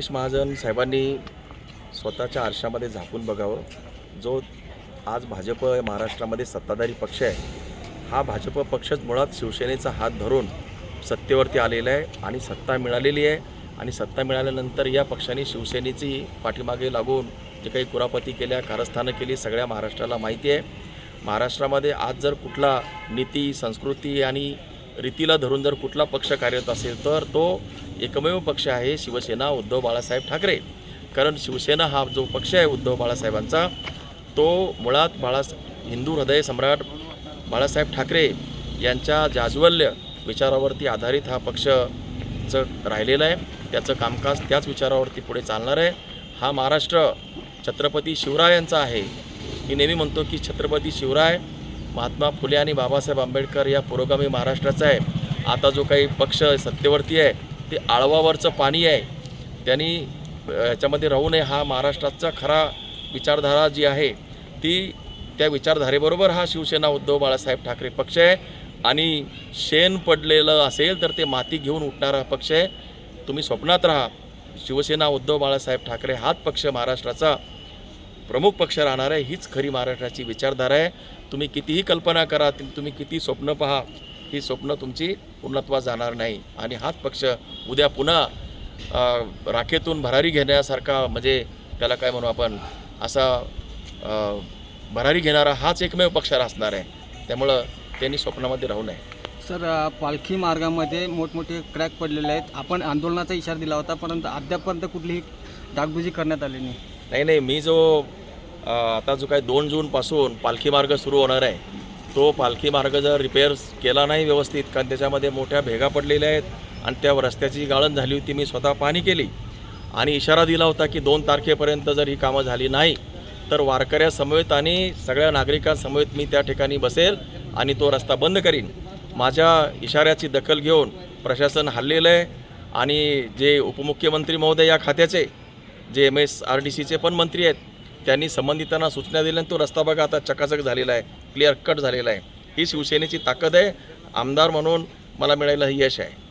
योगेश महाजन साहेबांनी स्वतःच्या आरशामध्ये झाकून बघावं. जो आज भाजप महाराष्ट्रामध्ये सत्ताधारी पक्ष आहे हा भाजप पक्षच मुळात शिवसेनेचा हात धरून सत्तेवरती आलेला आहे आणि सत्ता मिळालेली आहे. आणि सत्ता मिळाल्यानंतर या पक्षाने शिवसेनेची पाठीमागे लागून जे काही कुरापती केल्या कारस्थानं केली सगळ्या महाराष्ट्राला माहिती आहे. महाराष्ट्रामध्ये आज जर कुठला नीती संस्कृती आणि रीतीला धरून जर कुठला पक्ष कार्यरत असेल तर तो एकमेव पक्ष आहे शिवसेना उद्धव बाळासाहेब ठाकरे. कारण शिवसेना हा जो पक्ष आहे उद्धव बाळासाहेबांचा तो मुळात बाळा हिंदू हृदय सम्राट बाळासाहेब ठाकरे यांच्या जाज्वल्य विचारावरती आधारित हा पक्षचं राहिलेला आहे. त्याचं कामकाज त्याच विचारावरती पुढे चालणार आहे. हा महाराष्ट्र छत्रपती शिवरायांचा आहे. मी नेहमी म्हणतो की छत्रपती शिवराय महात्मा फुले आणि बाबासाहेब आंबेडकर या पुरोगामी महाराष्ट्राचा आहे. आता जो काही पक्ष सत्तेवरती आहे ते आळवावरचं पाणी आहे त्यांनी ह्याच्यामध्ये याच्यामध्ये राहू नये हा महाराष्ट्राचा खरा विचारधारा जी आहे ती त्या विचारधारेबरोबर हा शिवसेना उद्धव बाळासाहेब ठाकरे पक्ष आहे. आणि शेण पडलेलं असेल तर ते माती घेऊन उठणारा पक्ष आहे. तुम्ही स्वप्नात राहा शिवसेना उद्धव बाळासाहेब ठाकरे हाच पक्ष महाराष्ट्राचा प्रमुख पक्ष राहणार आहे हीच खरी महाराष्ट्राची विचारधारा आहे. तुम्ही कितीही कल्पना करा तुम्ही किती स्वप्न पहा ही स्वप्न तुमची पूर्णत्वास जाणार नाही. आणि हाच पक्ष उद्या पुन्हा राखेतून भरारी घेण्यासारखा म्हणजे त्याला काय म्हणू आपण असा भरारी घेणारा हाच एकमेव पक्ष असणार आहे. त्यामुळं त्यांनी स्वप्नामध्ये राहू नये. सर पालखी मार्गामध्ये मोठमोठे क्रॅक पडलेले आहेत. आपण आंदोलनाचा इशारा दिला होता परंतु अद्यापर्यंत कुठलीही डागडुजी करण्यात आली नाही. नाही नाही मी जो आता जो काय दोन जूनपासून पालखी मार्ग सुरू होणार आहे तो पालखी मार्ग जर रिपेअर्स केला नाही व्यवस्थित कारण त्याच्यामध्ये मोठ्या भेगा पडलेल्या आहेत आणि त्या रस्त्याची गाळण झाली होती मी स्वतः पाहणी केली. आणि इशारा दिला होता की दोन तारखेपर्यंत जर ही कामं झाली नाही तर वारकऱ्यासमवेत आणि सगळ्या नागरिकांसमवेत मी त्या ठिकाणी बसेल आणि तो रस्ता बंद करीन. माझ्या इशाऱ्याची दखल घेऊन प्रशासन हल्लेलं आहे आणि जे उपमुख्यमंत्री महोदय या खात्याचे जे एम एस आर डी सीचे पण मंत्री आहेत त्यांनी संबंधितांना सूचना दिल्या आणि तो रस्ता बघा आता चकाचक झालेला आहे क्लिअर कट झालेला आहे. ही शिवसेनेची ताकद आहे. आमदार म्हणून मला मिळालेलं हे यश आहे.